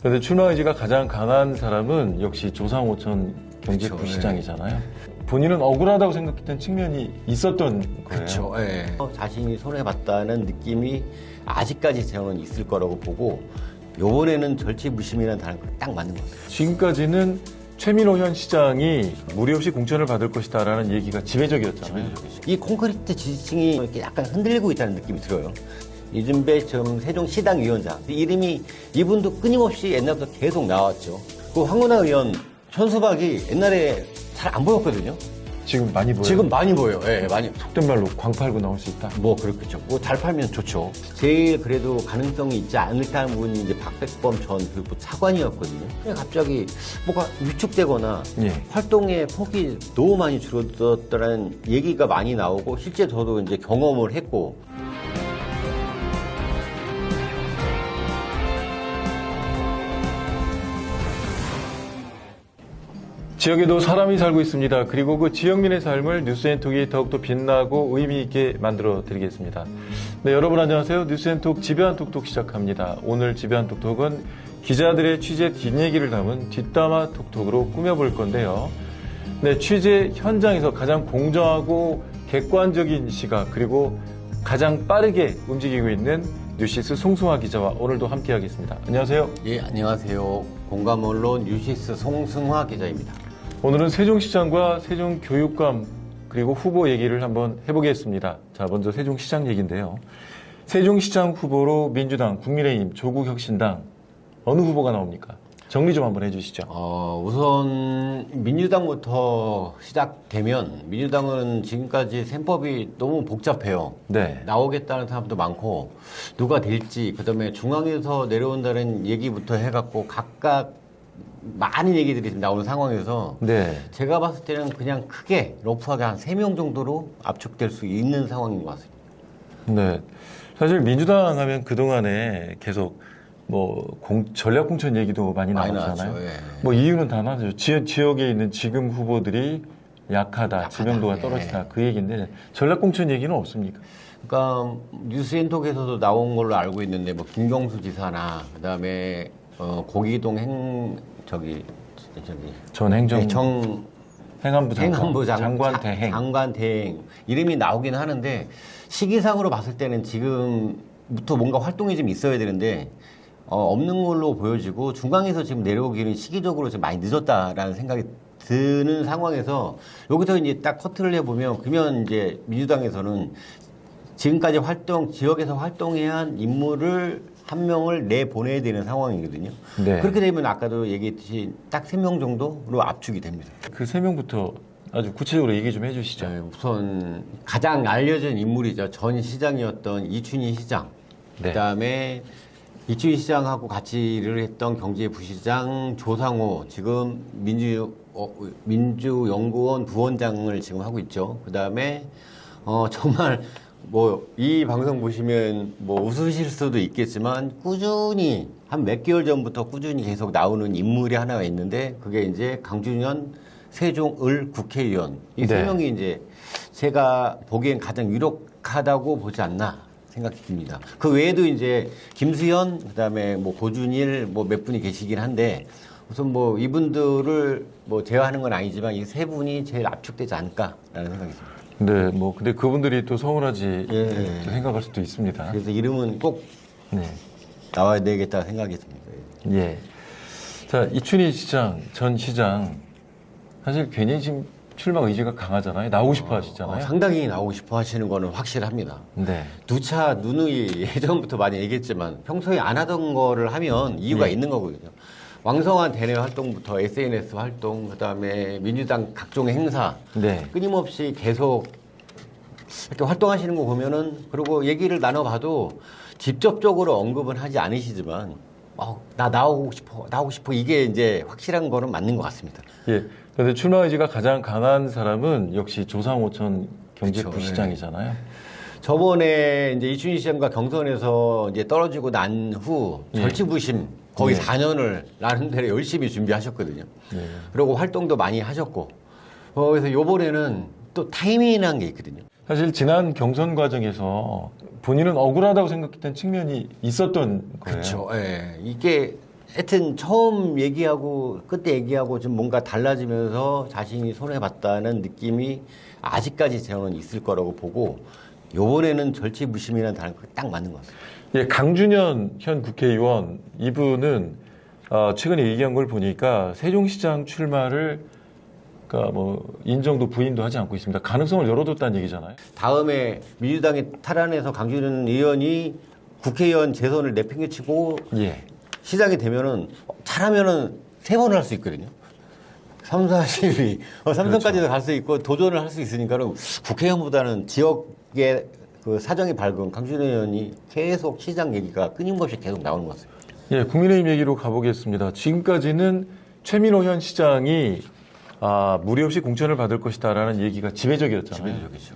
그런데 출마 의지가 가장 강한 사람은 역시 조상오천 경제 부시장이잖아요. 본인은 억울하다고 생각했던 측면이 있었던 거예요. 그렇죠. 예. 자신이 손해봤다는 느낌이 아직까지 저는 있을 거라고 보고 요번에는 절치부심이라는 단어가 딱 맞는 것 같아요. 지금까지는 최민호 현 시장이 무리 없이 공천을 받을 것이다라는 얘기가 지배적이었잖아요. 이 콘크리트 지지층이 이렇게 약간 흔들리고 있다는 느낌이 들어요. 이준배 전 세종시당 위원장 이름이 이분도 끊임없이 옛날부터 계속 나왔죠. 그 황운하 의원 현수박이 옛날에 잘 안 보였거든요. 지금 많이 보여요. 지금 많이 보여요. 예, 많이. 속된 말로 광 팔고 나올 수 있다. 뭐 그렇겠죠. 뭐 잘 팔면 좋죠. 제일 그래도 가능성이 있지 않을까 하는 분이 이제 박백범 전 교육부 차관이었거든요. 근데 갑자기 뭐가 위축되거나 예. 활동의 폭이 너무 많이 줄어들었다는 얘기가 많이 나오고 실제 저도 이제 경험을 했고 지역에도 사람이 살고 있습니다. 그리고 그 지역민의 삶을 뉴스앤톡이 더욱더 빛나고 의미 있게 만들어 드리겠습니다. 네, 여러분 안녕하세요. 뉴스앤톡 지배한 톡톡 시작합니다. 오늘 지배한 톡톡은 기자들의 취재 뒷얘기를 담은 뒷담화 톡톡으로 꾸며볼 건데요. 네, 취재 현장에서 가장 공정하고 객관적인 시각 그리고 가장 빠르게 움직이고 있는 뉴시스 송승화 기자와 오늘도 함께하겠습니다. 안녕하세요. 예 안녕하세요 공감 언론 뉴시스 송승화 기자입니다. 오늘은 세종시장과 세종교육감 그리고 후보 얘기를 한번 해보겠습니다. 자, 먼저 세종시장 얘기인데요. 세종시장 후보로 민주당, 국민의힘, 조국혁신당 어느 후보가 나옵니까? 정리 좀 한번 해주시죠. 어, 우선 민주당부터 시작되면 민주당은 지금까지 셈법이 너무 복잡해요. 네. 나오겠다는 사람도 많고 누가 될지 그다음에 중앙에서 내려온다는 얘기부터 해갖고 각각 많은 얘기들이 지금 나오는 상황에서 네. 제가 봤을 때는 그냥 크게 러프하게 한 세 명 정도로 압축될 수 있는 상황인 것 같습니다. 네. 사실 민주당 하면 그동안에 계속 뭐 공- 전략 공천 얘기도 많이. 나왔죠, 예. 뭐 이유는 단 하나죠. 지역, 지역에 있는 지금 후보들이 약하다, 약하다, 지명도가 예. 떨어지다 그 얘기인데 전략 공천 얘기는 없습니까? 그러니까 뉴스엔톡에서도 나온 걸로 알고 있는데 뭐 김경수 지사나 그다음에 어, 고기동 행 저기 저기. 전 행정 네, 정 행안부 장관, 장, 자- 대행. 장관 대행. 이름이 나오긴 하는데 시기상으로 봤을 때는 지금부터 뭔가 활동이 좀 있어야 되는데 어, 없는 걸로 보여지고 중앙에서 지금 내려오기는 시기적으로 좀 많이 늦었다라는 생각이 드는 상황에서 여기서 이제 딱 커트를 해보면 그러면 이제 민주당에서는 지금까지 활동 지역에서 활동해야 한 인물을 한 명을 내 보내야 되는 상황이거든요. 네. 그렇게 되면 아까도 얘기했듯이 딱 세 명 정도로 압축이 됩니다. 그 세 명부터 아주 구체적으로 얘기 좀 해주시죠. 네, 우선 가장 알려진 인물이죠. 전 시장이었던 이춘희 시장. 네. 그다음에 이춘희 시장하고 같이 일을 했던 경제부시장 조상호 지금 민주 어, 민주연구원 부원장을 지금 하고 있죠. 그다음에 어 정말 뭐 이 방송 보시면 뭐 웃으실 수도 있겠지만 꾸준히 한 몇 개월 전부터 꾸준히 계속 나오는 인물이 하나가 있는데 그게 이제 강준현 세종을 국회의원 이세 네. 명이 이제 제가 보기엔 가장 유력하다고 보지 않나 생각이 듭니다. 그 외에도 이제 김수현 그다음에 뭐 고준일 뭐 몇 분이 계시긴 한데 우선 뭐 이분들을 뭐 제외하는 건 아니지만 이 세 분이 제일 압축되지 않을까라는 생각이 듭니다. 네, 뭐 근데 그분들이 또 서운하지 예. 또 생각할 수도 있습니다. 그래서 이름은 꼭 네, 나와야 되겠다 생각이 듭니다. 예. 자 이춘희 시장 전 시장 사실 괜히 지금 출마 의지가 강하잖아요. 나오고 싶어 어, 하시잖아요. 상당히 나오고 싶어 하시는 거는 확실합니다. 네, 누차 누누이 예전부터 많이 얘기했지만 평소에 안 하던 거를 하면 이유가 네. 있는 거거든요. 왕성한 대내 활동부터 SNS 활동, 그 다음에 민주당 각종 행사 네, 끊임없이 계속 이렇게 활동하시는 거 보면은 그리고 얘기를 나눠봐도 직접적으로 언급은 하지 않으시지만 어, 나 나오고 싶어, 나오고 싶어 이게 이제 확실한 거는 맞는 것 같습니다. 예. 그런데 출마 의지가 가장 강한 사람은 역시 조상오천 경제부시장이잖아요. 저번에 이제 이춘희 시장과 경선에서 이제 떨어지고 난후 예. 절치부심 거의 예. 4년을 나름대로 열심히 준비하셨거든요. 네. 그리고 활동도 많이 하셨고 어, 그래서 요번에는 또 타이밍이라는 게 있거든요. 사실 지난 경선 과정에서 본인은 억울하다고 생각했던 측면이 있었던 거예요. 그렇죠. 예. 이게 하여튼 처음 얘기하고 그때 얘기하고 좀 뭔가 달라지면서 자신이 손해봤다는 느낌이 아직까지 저는 있을 거라고 보고 요번에는 절치부심이라는 단어가 딱 맞는 것 같습니다. 예, 강준현 현 국회의원 이분은 어, 최근에 얘기한 걸 보니까 세종시장 출마를 그러니까 뭐 인정도 부인도 하지 않고 있습니다. 가능성을 열어뒀다는 얘기잖아요. 다음에 민주당이 탈환해서 강준현 의원이 국회의원 재선을 내팽개치고 예. 시장이 되면은 잘하면은 세 번을 할 수 있거든요. 삼, 사, 십이. 어, 삼성까지도 갈수 있고 도전을 할 수 있으니까는 국회의원보다는 지역의 그 사정이 밝은 강준현 의원이 계속 시장 얘기가 끊임없이 계속 나오는 것 같습니다. 예, 국민의힘 얘기로 가보겠습니다. 지금까지는 최민호 현 시장이 아, 무리 없이 공천을 받을 것이다라는 얘기가 지배적이었잖아요. 지배적이죠.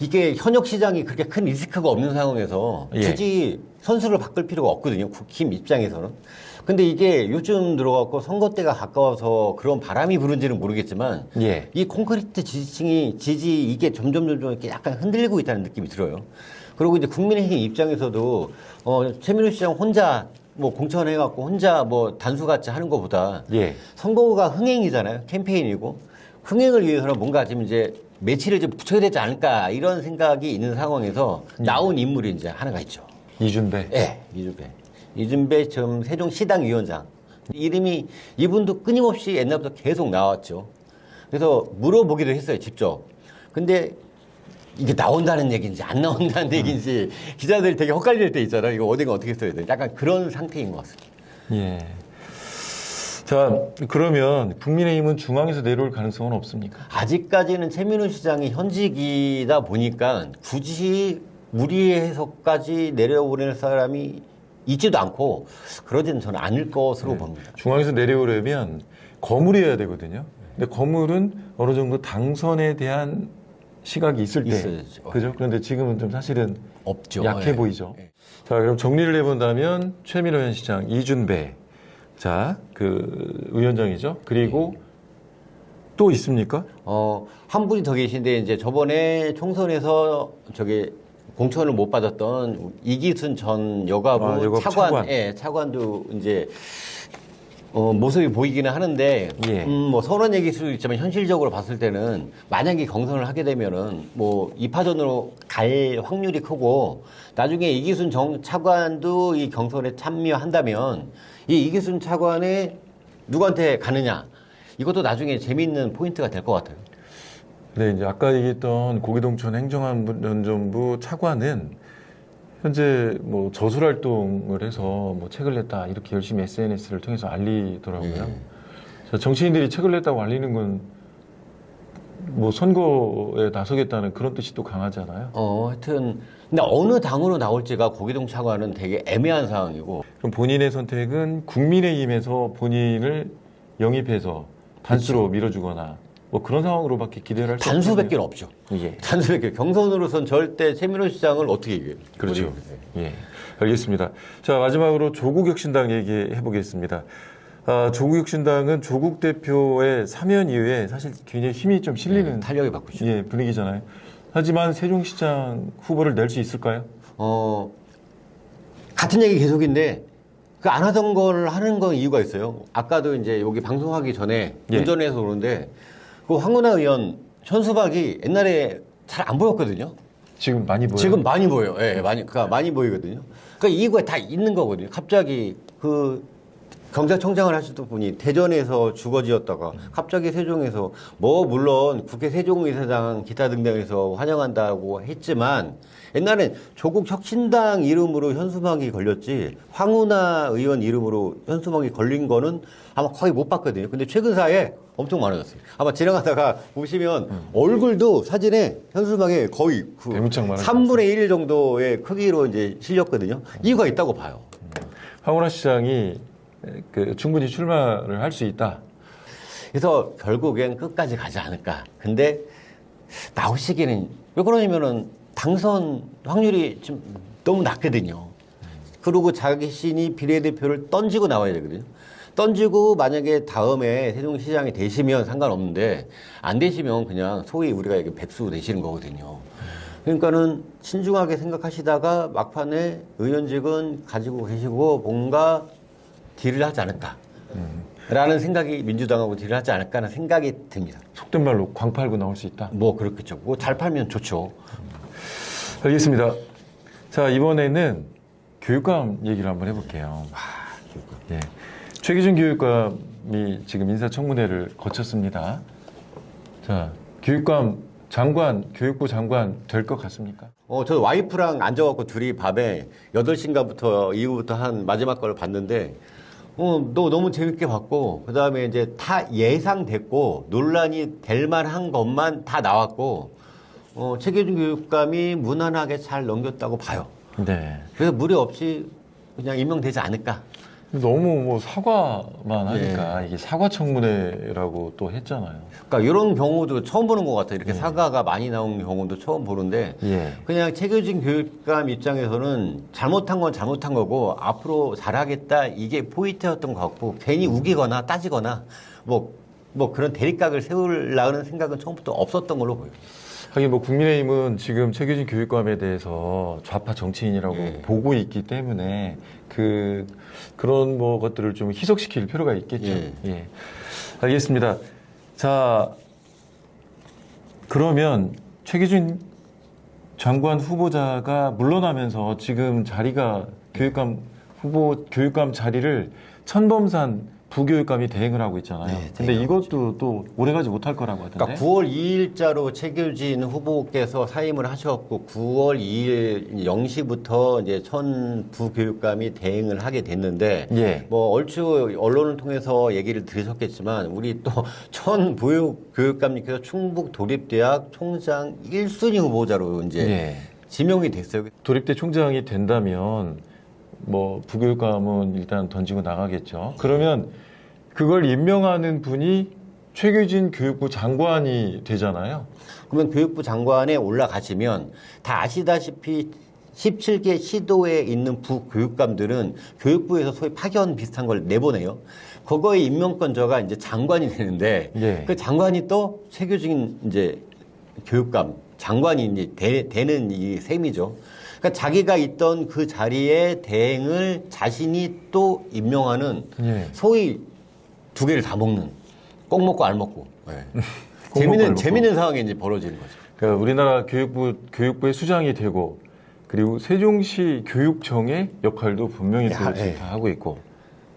이게 현역 시장이 그렇게 큰 리스크가 없는 상황에서 예. 굳이 선수를 바꿀 필요가 없거든요. 국힘 입장에서는. 근데 이게 요즘 들어갖고 선거 때가 가까워서 그런 바람이 부는지는 모르겠지만 예. 이 콘크리트 지지층이 지지 이게 점점 점점 이렇게 약간 흔들리고 있다는 느낌이 들어요. 그리고 이제 국민의힘 입장에서도 어 최민호 시장 혼자 뭐 공천해갖고 혼자 뭐 단수같이 하는 것보다 예. 선거가 흥행이잖아요. 캠페인이고 흥행을 위해서는 뭔가 지금 이제 매치를 좀 붙여야 되지 않을까 이런 생각이 있는 상황에서 나온 인물이 이제 하나가 있죠. 이준배. 예, 이준배. 이준배 지금 세종시당 위원장. 이름이 이분도 끊임없이 옛날부터 계속 나왔죠. 그래서 물어보기도 했어요, 직접. 근데 이게 나온다는 얘기인지 안 나온다는 얘기인지 기자들이 되게 헛갈릴 때 있잖아요. 이거 어디가 어떻게 써야 돼. 약간 그런 상태인 것 같습니다. 예. 자, 그러면 국민의힘은 중앙에서 내려올 가능성은 없습니까? 아직까지는 최민우 시장이 현직이다 보니까 굳이 무리해서까지 내려보낼 사람이 있지도 않고 그러지는 저는 않을 것으로 봅니다. 중앙에서 내려오려면 거물이어야 되거든요. 근데 거물은 어느 정도 당선에 대한 시각이 있을 때. 있어야죠. 그죠? 그런데 지금은 좀 사실은 없죠. 약해 예. 보이죠. 예. 자, 그럼 정리를 해본다면 최민호 현 시장, 이준배, 자, 그 위원장이죠. 그리고 또 있습니까? 어, 한 분이 더 계신데 이제 저번에 총선에서 저기 공천을 못 받았던 이기순 전 여가부 아, 차관, 차관. 예, 차관도 이제 어, 모습이 보이기는 하는데, 예. 음, 뭐 선언 얘기일 수도 있지만 현실적으로 봤을 때는 만약에 경선을 하게 되면은 뭐 2파전으로 갈 확률이 크고 나중에 이기순 정 차관도 이 경선에 참여한다면 이 이기순 차관에 누구한테 가느냐 이것도 나중에 재미있는 포인트가 될 것 같아요. 네, 이제 아까 얘기했던 고기동천 행정안전부 차관은 현재 뭐 저술 활동을 해서 뭐 책을 냈다 이렇게 열심히 SNS를 통해서 알리더라고요. 예. 자, 정치인들이 책을 냈다고 알리는 건 뭐 선거에 나서겠다는 그런 뜻이 또 강하잖아요. 어, 하여튼 근데 어느 당으로 나올지가 고기동 차관은 되게 애매한 상황이고 그럼 본인의 선택은 국민의힘에서 본인을 영입해서 단수로 밀어주거나 뭐 그런 상황으로밖에 기대를 할수 단수밖에 없죠. 예. 단수밖에 경선으로선 절대 최민호 시장을 어떻게 이겨요? 그렇죠. 예. 알겠습니다. 자, 마지막으로 조국 혁신당 얘기해 보겠습니다. 아, 조국 혁신당은 조국 대표의 사면 이후에 사실 굉장히 힘이 좀 실리는 탄력이 바꾸죠. 예, 분위기잖아요. 하지만 세종시장 후보를 낼 수 있을까요? 어, 같은 얘기 계속인데, 그 안 하던 걸 하는 건 이유가 있어요. 아까도 이제 여기 방송하기 전에 예. 운전해서 오는데, 그 황운하 의원 현수막이 옛날에 잘 안 보였거든요. 지금 많이 보여요. 지금 많이 보여요. 예, 많이, 그니까 많이 보이거든요. 그러니까 이거에 다 있는 거거든요. 갑자기 그 경찰청장을 하시던 분이 대전에서 주거지였다가 갑자기 세종에서 뭐 물론 국회 세종의사당 기타 등등에서 환영한다고 했지만 옛날엔 조국 혁신당 이름으로 현수막이 걸렸지 황운하 의원 이름으로 현수막이 걸린 거는 아마 거의 못 봤거든요. 근데 최근 사이에 엄청 많아졌어요. 아마 지나가다가 보시면 얼굴도 사진에 현수막에 거의 그 대문짝 많아졌어요. 3분의 1 정도의 크기로 이제 실렸거든요. 이유가 있다고 봐요. 황운하 시장이 그 충분히 출마를 할 수 있다. 그래서 결국엔 끝까지 가지 않을까. 근데 나오시기는 왜 그러냐면은 당선 확률이 좀 너무 낮거든요. 그리고 자신이 비례대표를 던지고 나와야 되거든요. 던지고 만약에 다음에 세종시장이 되시면 상관없는데 안 되시면 그냥 소위 우리가 이게 백수 되시는 거거든요. 그러니까는 신중하게 생각하시다가 막판에 의원직은 가지고 계시고 뭔가 딜을 하지 않을까. 라는 생각이 민주당하고 딜을 하지 않을까 하는 생각이 듭니다. 속된 말로 광 팔고 나올 수 있다. 뭐 그렇겠죠. 뭐 잘 팔면 좋죠. 알겠습니다. 자, 이번에는 교육감 얘기를 한번 해볼게요. 예. 최기준 교육감이 지금 인사청문회를 거쳤습니다. 자, 교육감 장관, 교육부 장관 될 것 같습니까? 어, 저 와이프랑 앉아갖고 둘이 밤에 8시인가부터 이후부터 한 마지막 걸 봤는데, 어, 너 너무 재밌게 봤고, 그 다음에 이제 다 예상됐고, 논란이 될 만한 것만 다 나왔고, 어, 최계준 교육감이 무난하게 잘 넘겼다고 봐요. 네. 그래서 무리 없이 그냥 임명되지 않을까. 너무 뭐 사과만 하니까 이게 사과 청문회라고 또 했잖아요. 그러니까 이런 경우도 처음 보는 것 같아요. 이렇게 사과가 많이 나온 경우도 처음 보는데, 예. 그냥 최규진 교육감 입장에서는 잘못한 건 잘못한 거고 앞으로 잘하겠다 이게 포인트였던 것 같고 괜히 우기거나 따지거나 뭐뭐 그런 대립각을 세우려는 생각은 처음부터 없었던 걸로 보여요. 하긴 뭐 국민의힘은 지금 최규진 교육감에 대해서 좌파 정치인이라고 예. 보고 있기 때문에 그 그런 뭐 것들을 좀 희석시킬 필요가 있겠죠. 예. 예. 알겠습니다. 자 그러면 최규진 장관 후보자가 물러나면서 지금 자리가 교육감 후보 교육감 자리를 천범산 부교육감이 대행을 하고 있잖아요. 네, 근데 이것도 또 오래가지 못할 거라고 하던데. 그러니까 9월 2일자로 최규진 후보께서 사임을 하셨고 9월 2일 0시부터 이제 천 부교육감이 대행을 하게 됐는데 예. 뭐 얼추 언론을 통해서 얘기를 들으셨겠지만 우리 또 천 부교육감님께서 충북 도립대학 총장 1순위 후보자로 이제 예. 지명이 됐어요. 도립대 총장이 된다면 뭐 부교육감은 일단 던지고 나가겠죠. 그러면 그걸 임명하는 분이 최규진 교육부 장관이 되잖아요. 그러면 교육부 장관에 올라가시면 다 아시다시피 17개 시도에 있는 부교육감들은 교육부에서 소위 파견 비슷한 걸 내보내요. 그거의 임명권자가 이제 장관이 되는데 예. 그 장관이 또 최규진 이제 교육감 장관이 이제 되, 되는 이 셈이죠. 그러니까 자기가 있던 그 자리에 대행을 자신이 또 임명하는 예. 소위 두 개를 다 먹는 꼭 먹고 알 먹고 예. 재밌는 먹고. 재밌는 상황이 이제 벌어지는 거죠. 그러니까 우리나라 교육부 교육부의 수장이 되고 그리고 세종시 교육청의 역할도 분명히 또 야, 예. 다 하고 있고.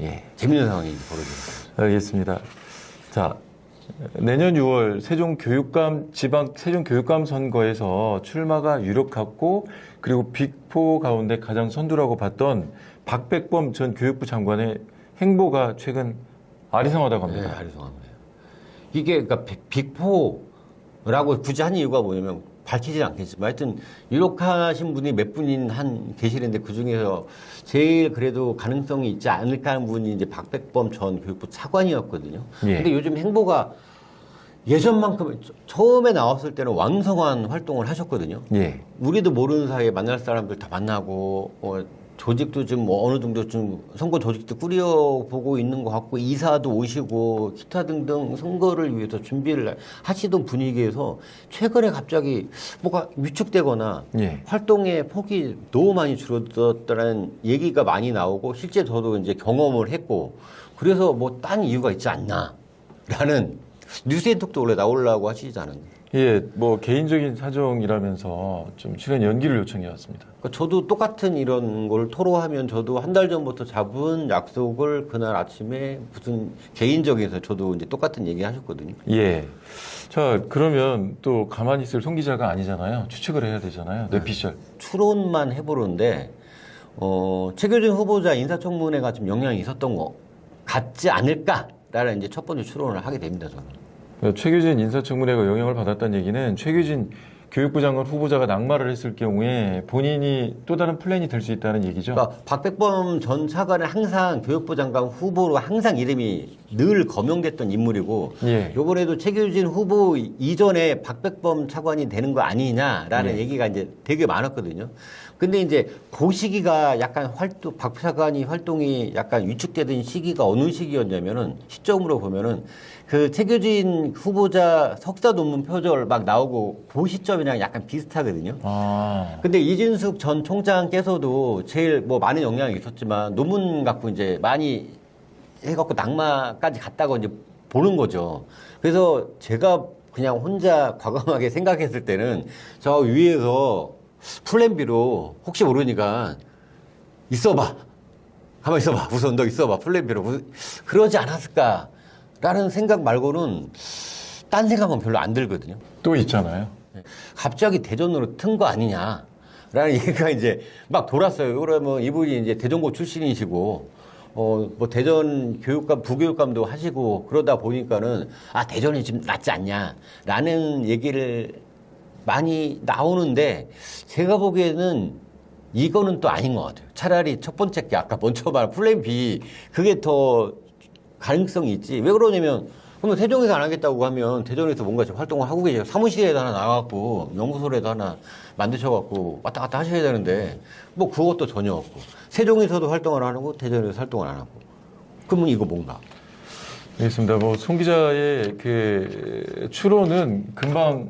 예. 재밌는 상황이 벌어지는 거죠. 알겠습니다. 자, 내년 6월 세종 교육감 지방 세종 교육감 선거에서 출마가 유력했고 그리고 빅포 가운데 가장 선두라고 봤던 박백범 전 교육부 장관의 행보가 최근 아리송하다고 네, 합니다. 아리송합니다. 이게 그러니까 빅- 빅포라고 굳이 한 이유가 뭐냐면 밝히진 않겠지만 하여튼 유력하신 분이 몇 분인 한 계시는데 그 중에서 제일 그래도 가능성이 있지 않을까 하는 분이 이제 박백범 전 교육부 차관이었거든요. 예. 근데 요즘 행보가 예전만큼 처- 처음에 나왔을 때는 왕성한 활동을 하셨거든요. 예. 우리도 모르는 사이에 만날 사람들 다 만나고 어, 조직도 좀뭐 어느 정도 좀 선거 조직도 꾸려보고 있는 것 같고 이사도 오시고 기타 등등 선거를 위해서 준비를 하시던 분위기에서 최근에 갑자기 뭐가 위축되거나 예. 활동의 폭이 너무 많이 줄어들었다는 얘기가 많이 나오고 실제 저도 이제 경험을 했고 그래서 뭐 딴 이유가 있지 않나라는 뉴스엔톡도 원래 나오려고 하시지 않았나요? 예, 뭐 개인적인 사정이라면서 좀 출연 연기를 요청해 왔습니다. 그러니까 저도 똑같은 이런 걸 토로하면 저도 한 달 전부터 잡은 약속을 그날 아침에 무슨 개인적에서 저도 이제 똑같은 얘기 하셨거든요. 예. 자, 그러면 또 가만히 있을 송 기자가 아니잖아요. 추측을 해야 되잖아요. 뇌피셜. 추론만 해보는데, 어, 최규진 후보자 인사청문회가 좀 영향이 있었던 거 같지 않을까라는 이제 첫 번째 추론을 하게 됩니다, 저는. 최규진 인사청문회가 영향을 받았다는 얘기는 최규진 교육부 장관 후보자가 낙마를 했을 경우에 본인이 또 다른 플랜이 될 수 있다는 얘기죠. 그러니까 박백범 전 차관은 항상 교육부 장관 후보로 항상 이름이 늘 거명됐던 인물이고 예. 요번에도 최규진 후보 이전에 박백범 차관이 되는 거 아니냐라는 예. 얘기가 이제 되게 많았거든요. 근데 이제 그 시기가 약간 활동 박 차관이 활동이 약간 위축되던 시기가 어느 시기였냐면은 시점으로 보면은 그 최규진 후보자 석사 논문 표절 막 나오고 그 시점이랑 약간 비슷하거든요. 아, 근데 이진숙 전 총장께서도 제일 뭐 많은 영향이 있었지만 논문 갖고 이제 많이 해갖고 낙마까지 갔다고 이제 보는 거죠. 그래서 제가 그냥 혼자 과감하게 생각했을 때는 저 위에서 플랜 B로 혹시 모르니까 있어봐. 가만 있어봐. 우선 너 있어봐. 플랜 B로. 그러지 않았을까라는 생각 말고는 딴 생각은 별로 안 들거든요. 또 있잖아요. 갑자기 대전으로 튼 거 아니냐. 라는 얘기가 이제 막 돌았어요. 그러면 이분이 이제 대전고 출신이시고, 어, 뭐 대전 교육감, 부교육감도 하시고 그러다 보니까는 아, 대전이 지금 낫지 않냐. 라는 얘기를 많이 나오는데 제가 보기에는 이거는 또 아닌 것 같아요. 차라리 첫 번째 게 아까 먼저 말한 플랜 B 그게 더 가능성이 있지. 왜 그러냐면 그러면 세종에서 안 하겠다고 하면 대전에서 뭔가 좀 활동을 하고 계세요. 사무실에도 하나 나와갖고 연구소에도 하나 만드셔갖고 왔다 갔다 하셔야 되는데 뭐 그것도 전혀 없고 세종에서도 활동을 안 하고 대전에서 활동을 안 하고 그러면 이거 뭔가 알겠습니다. 뭐, 송 기자의 그 추론은 금방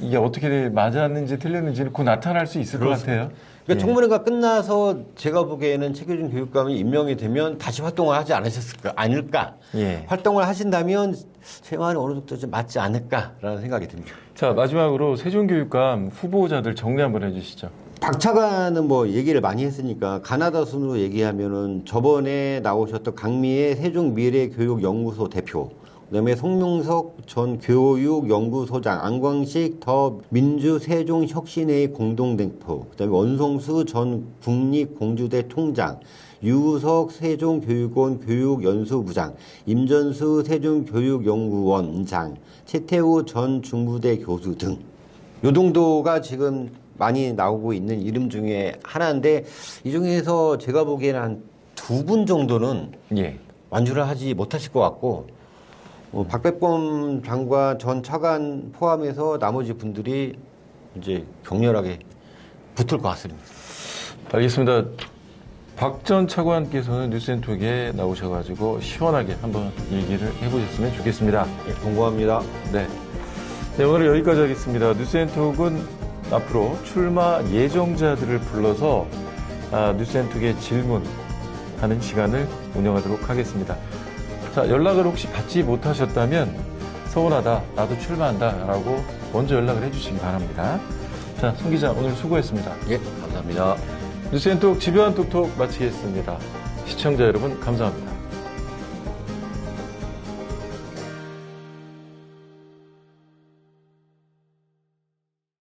이게 어떻게 맞았는지 틀렸는지는 곧 나타날 수 있을 것 같아요. 그러니까 청문회가 끝나서 제가 보기에는 최규준 교육감이 임명이 되면 다시 활동을 하지 않으셨을까 아닐까 예. 활동을 하신다면 생활이 어느 정도 좀 맞지 않을까라는 생각이 듭니다. 자, 마지막으로 세종교육감 후보자들 정리 한번 해주시죠. 박차관은 뭐 얘기를 많이 했으니까 가나다 순으로 얘기하면은 저번에 나오셨던 강미애 세종 미래교육연구소 대표, 그다음에 송명석 전 교육연구소장, 안광식 더 민주 세종 혁신회의 공동대표, 그다음에 원성수 전 국립공주대 총장, 유석 세종교육원 교육연수부장, 임전수 세종교육연구원장, 최태우 전 중부대 교수 등 요 정도가 지금 많이 나오고 있는 이름 중에 하나인데 이 중에서 제가 보기에는 한 두 분 정도는 예. 완주를 하지 못하실 것 같고 어, 박백범 장관 전 차관 포함해서 나머지 분들이 이제 격렬하게 붙을 것 같습니다. 알겠습니다. 박 전 차관께서는 뉴스엔톡에 나오셔가지고 시원하게 한번 얘기를 해보셨으면 좋겠습니다. 예, 공고합니다. 네. 네, 오늘 여기까지 하겠습니다. 뉴스엔톡은 앞으로 출마 예정자들을 불러서 아, 뉴스엔톡에 질문하는 시간을 운영하도록 하겠습니다. 자, 연락을 혹시 받지 못하셨다면 서운하다, 나도 출마한다 라고 먼저 연락을 해주시기 바랍니다. 자, 송 기자 오늘 수고했습니다. 예, 감사합니다. 뉴스엔톡 집요한 톡톡 마치겠습니다. 시청자 여러분 감사합니다.